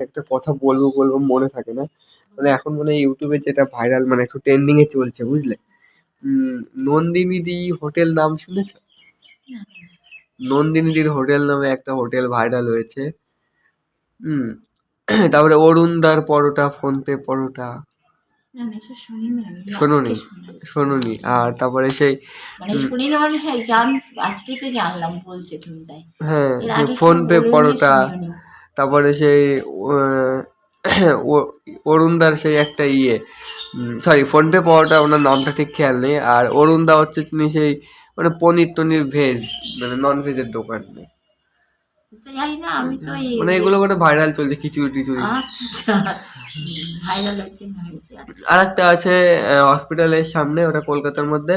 একটা কথা বলব বলব মনে থাকে না। মানে এখন মানে ইউটিউবে যেটা ভাইরাল মানে একটু ট্রেন্ডিং এ চলছে বুঝলে? উম, নন্দিনী হোটেল নাম শুনেছ? নন্দিনীদির হোটেল নামে একটা হোটেল ভাইরাল হয়েছে। হুম তারপরে অরুণদার পরোটা ফোনপে পরোটা। শুনিনি শোনোনি? আর তারপরে সেই মানে মানে হ্যাঁ হ্যাঁ ফোনপে পরোটা। তারপরে সেই অরুণদার সেই একটা ইয়ে সরি ফোনপে পাওয়াটা ওনার নামটা ঠিক খেয়াল নেই। আর অরুণদা হচ্ছে তিনি সেই মানে পনির টনির ভেজ মানে নন ভেজের দোকান। মানে এগুলো মানে ভাইরাল চলছে খিচুড়ি টিচুড়ি। আচ্ছা আর একটা আছে হসপিটালের সামনে ওটা কলকাতার মধ্যে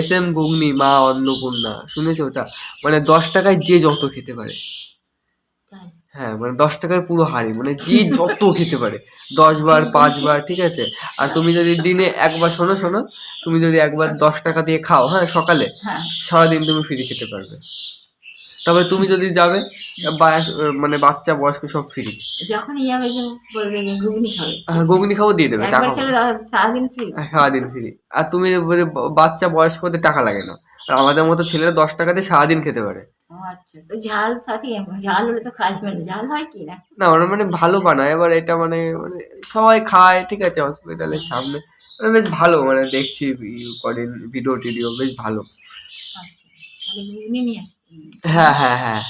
এস এম ঘুগনি মা অন্নপূর্ণা। শুনেছো ওটা? মানে দশ টাকায় যে যত খেতে পারে। হ্যাঁ মানে দশ টাকায় পুরো হাড়ি মানে যে যত খেতে পারে। দশ বার পাঁচ বার ঠিক আছে? আর তুমি যদি দিনে একবার শোনো শোনো তুমি যদি একবার দশ টাকা দিয়ে খাও হ্যাঁ সকালে হ্যাঁ। সারাদিন তুমি ফ্রি খেতে পারবে। তবে তুমি যদি যাবে মানে বাচ্চা বয়স্ক সব ফ্রি যখন যাবে যে বলবে ঘুগনি খাবে। ঘুগনি খাব দিয়ে দেবে টাকা সারাদিন ফ্রি হ্যাঁ, সারাদিন ফ্রি আর তুমি বাচ্চা বয়স্কদের টাকা লাগে না। আর আমাদের মতো ছেলেরা দশ টাকা দিয়ে সারাদিন খেতে পারে। আচ্ছা তো ঝাল থাকে ঝাল হলে তো খাসবে না ঝাল হয় কি না? না ওরা মানে ভালো বানায় এবার এটা মানে মানে সবাই খায় ঠিক আছে হসপিটালের সামনে। মানে বেশ ভালো মানে দেখছি কদিন ভিডিও টিডিও বেশ ভালো। আচ্ছা নিয়ে হ্যাঁ হ্যাঁ হ্যাঁ।